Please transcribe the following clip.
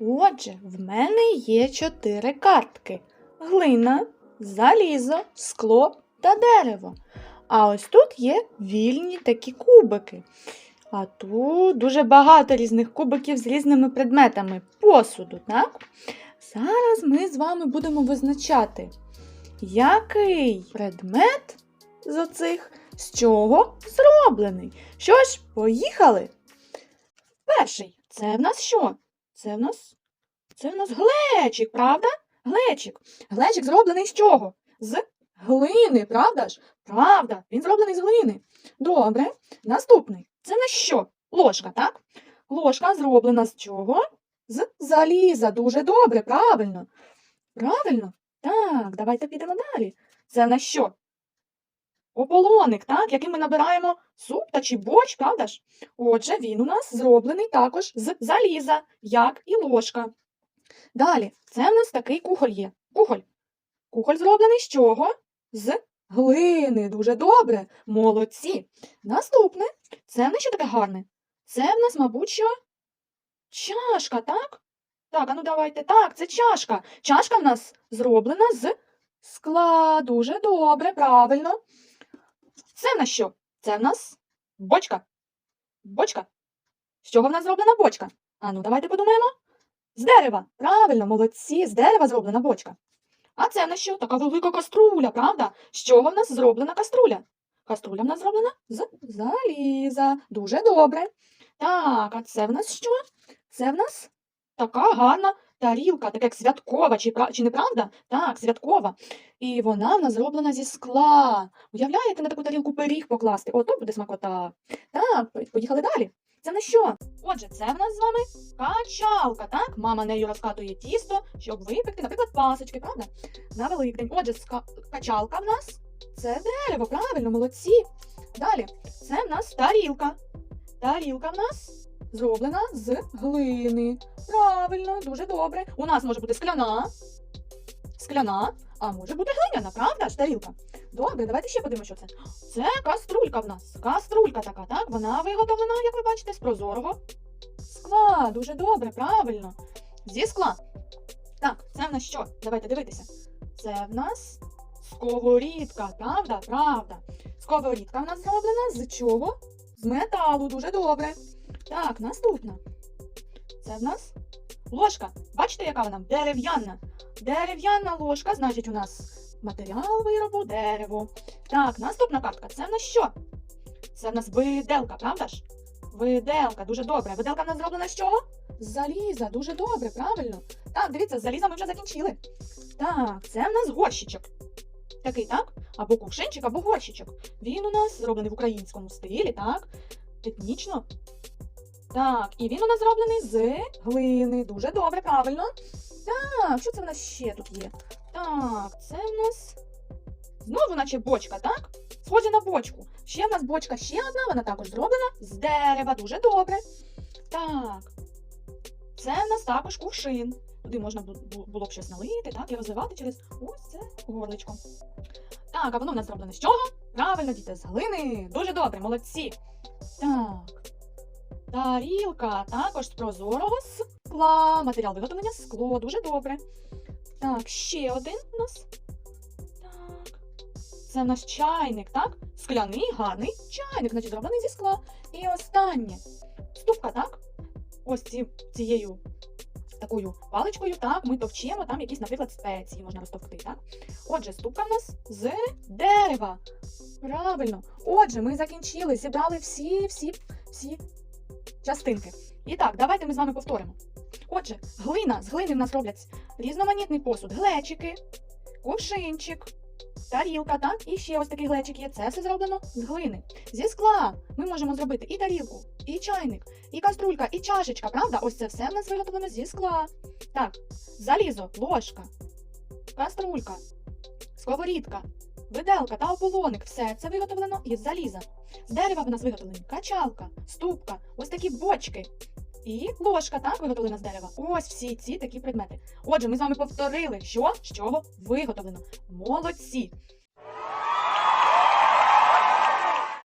Отже, в мене є чотири картки: глина, залізо, скло та дерево. А ось тут є вільні такі кубики. А тут дуже багато різних кубиків з різними предметами посуду, так? Зараз ми з вами будемо визначати, який предмет з оцих з чого зроблений. Що ж, поїхали? Перший це в нас що? Це в нас це в нас глечик, правда? Глечик. Глечик зроблений з чого? З глини, правда ж? Правда, він зроблений з глини. Добре. Наступний. Це на що? Ложка, так? Ложка зроблена з чого? З заліза. Дуже добре, правильно. Правильно? Так, давайте підемо далі. Це на що? Ополоник, так, яким ми набираємо суп та чи борщ, правда ж? Отже, він у нас зроблений також з заліза, як і ложка. Далі, це в нас такий кухоль є. Кухоль. Кухоль зроблений з чого? З глини. Дуже добре. Молодці. Наступне. Це в нас що таке гарне? Це в нас, мабуть, що чашка, так? Так, а ну давайте. Так, це чашка. Чашка в нас зроблена з скла. Дуже добре, правильно. Це в нас що? Це в нас бочка. Бочка. З чого в нас зроблена бочка? А ну, давайте подумаємо. З дерева. Правильно, молодці, з дерева зроблена бочка. А це в нас що? Така велика каструля, правда? З чого в нас зроблена каструля? Каструля в нас зроблена з заліза. Дуже добре. Так, а це в нас що? Це в нас така гарна тарілка, така як святкова, чи, чи не правда? Так, святкова. І вона в нас зроблена зі скла. Уявляєте, на таку тарілку пиріг покласти? Ото буде смакота. Так, поїхали далі. Це на що? Отже, це в нас з вами качалка, так? Мама нею розкатує тісто, щоб випекти, наприклад, пасочки, правда? На Великдень. Отже, качалка в нас це дерево, правильно, молодці. Далі, це в нас тарілка. Тарілка в нас зроблена з глини. Правильно, дуже добре. У нас може бути скляна, скляна, а може бути глиняна, правда ж, тарілка? Добре, давайте ще подивимося, що це. Це каструлька в нас. Каструлька така, так? Вона виготовлена, як ви бачите, з прозорого скла. Дуже добре, правильно. Зі скла. Так, це в нас що? Давайте дивитися. Це в нас сковорідка, правда? Правда. Сковорідка в нас зроблена з чого? З металу, дуже добре. Так, наступна. Це в нас ложка. Бачите, яка вона? Дерев'яна. Дерев'яна ложка, значить, у нас матеріал виробу дерево. Так, наступна картка. Це в нас що? Це в нас виделка, правда ж? Виделка, дуже добре. Виделка в нас зроблена з чого? Заліза, дуже добре, правильно. Так, дивіться, заліза ми вже закінчили. Так, це в нас горщичок. Такий, так? Або кувшинчик, або горщичок. Він у нас зроблений в українському стилі, так? Етнічно. Так, і він у нас зроблений з глини. Дуже добре, правильно. Так, що це в нас ще тут є? Так, це в нас знову, наче бочка, так? Схоже на бочку. Ще в нас бочка ще одна, вона також зроблена з дерева. Дуже добре. Так. Це в нас також кувшин. Туди можна бу- бу- було б щось налити, так, і розливати через ось це горличко. Так, а воно в нас зроблене з чого? Правильно, діти, з глини. Дуже добре, молодці. Так. Тарілка також з прозорого скла. Матеріал виготовлення скло. Дуже добре. Так, ще один у нас. Так. Це в нас чайник, так? Скляний, гарний чайник, значить зроблений зі скла. І останнє. Ступка, так? Ось ці, цією такою паличкою, так, ми товчемо там якісь, наприклад, спеції можна розтовкти, так? Отже, ступка в нас з дерева. Правильно. Отже, ми закінчили, зібрали всі, всі, всі частинки. І так, давайте ми з вами повторимо. Отже, глина, з глини в нас роблять різноманітний посуд, глечики, кувшинчик, тарілка, так? І ще ось такий глечик є. Це все зроблено з глини. Зі скла ми можемо зробити і тарілку, і чайник, і каструлька, і чашечка, правда? Ось це все в нас виготовлено зі скла. Так, залізо, ложка, каструлька, сковорідка, виделка та ополоник. Все це виготовлено із заліза. З дерева в нас виготовлені качалка, ступка, ось такі бочки. І ложка, так, виготовлена з дерева. Ось всі ці такі предмети. Отже, ми з вами повторили, що з чого виготовлено. Молодці!